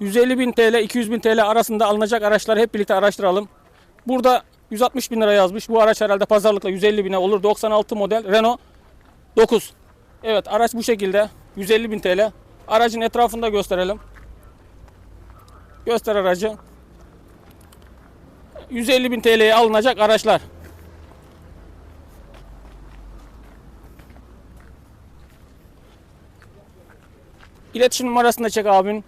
150 bin TL, 200 bin TL arasında alınacak araçları hep birlikte araştıralım. Burada 160 bin lira yazmış. Bu araç herhalde pazarlıkla 150 bine olur. 96 model Renault 9. Evet araç bu şekilde. 150 bin TL. Aracın etrafında gösterelim. Göster aracı. 150 bin TL'ye alınacak araçlar. İletişim numarasını da çek abin.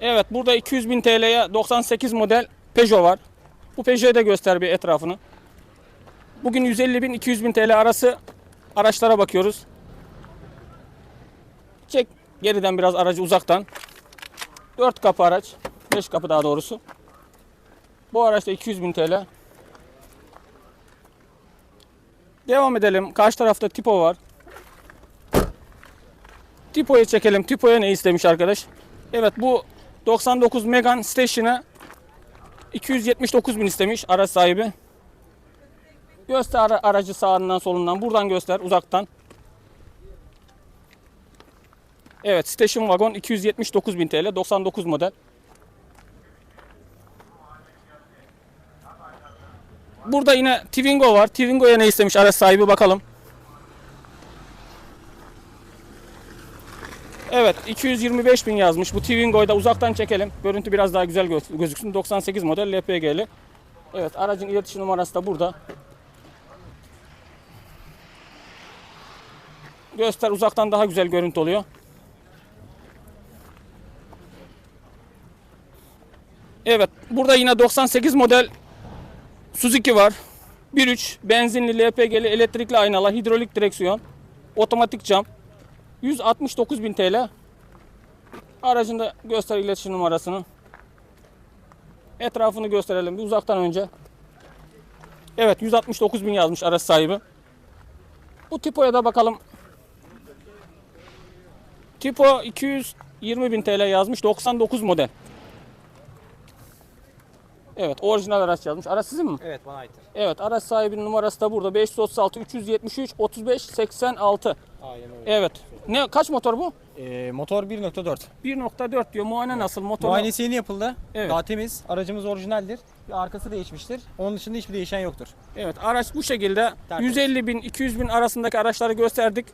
Evet burada 200 bin TL'ye 98 model Peugeot var. Bu Peugeot'u da göster bir etrafını. Bugün 150 bin 200 bin TL arası araçlara bakıyoruz. Çek geriden biraz aracı uzaktan. 4 kapı araç. 5 kapı daha doğrusu. Bu araçta 200 bin TL. Devam edelim. Karşı tarafta Tipo var. Tipo'yu çekelim. Tipo'ya ne istemiş arkadaş? Evet bu 99 Megan Station'a 279 bin istemiş araç sahibi. Göster ara- aracı sağından solundan. Buradan göster uzaktan. Evet Station Wagon 279 bin TL 99 model. Burada yine Twingo var. Twingo'ya ne istemiş araç sahibi bakalım. Evet 225 bin yazmış. Bu Twingo'yu da uzaktan çekelim. Görüntü biraz daha güzel gö- gözüksün. 98 model LPG'li. Evet aracın iletişim numarası da burada. Göster uzaktan daha güzel görüntü oluyor. Evet burada yine 98 model Suzuki var. 1.3 benzinli LPG'li elektrikli aynalı hidrolik direksiyon otomatik cam 169 bin TL. Aracında göster iletişim numarasını. Etrafını gösterelim bir uzaktan önce. Evet 169 bin yazmış araç sahibi. Bu Tipo'ya da bakalım. Tipo 220 bin TL yazmış 99 model. Evet orijinal araç yazmış. Araç sizin mi? Evet bana aittir. Evet araç sahibinin numarası da burada. 536 373 35 86. Aynen öyle. Evet. Ne kaç motor bu? Ee, motor 1.4. 1.4 diyor. Muayene nasıl? Motor Muayenesi yeni yapıldı. Evet. Daha temiz. Aracımız orijinaldir. Bir arkası değişmiştir. Onun dışında hiçbir değişen yoktur. Evet araç bu şekilde Tertemiz. 150 bin 200 bin arasındaki araçları gösterdik.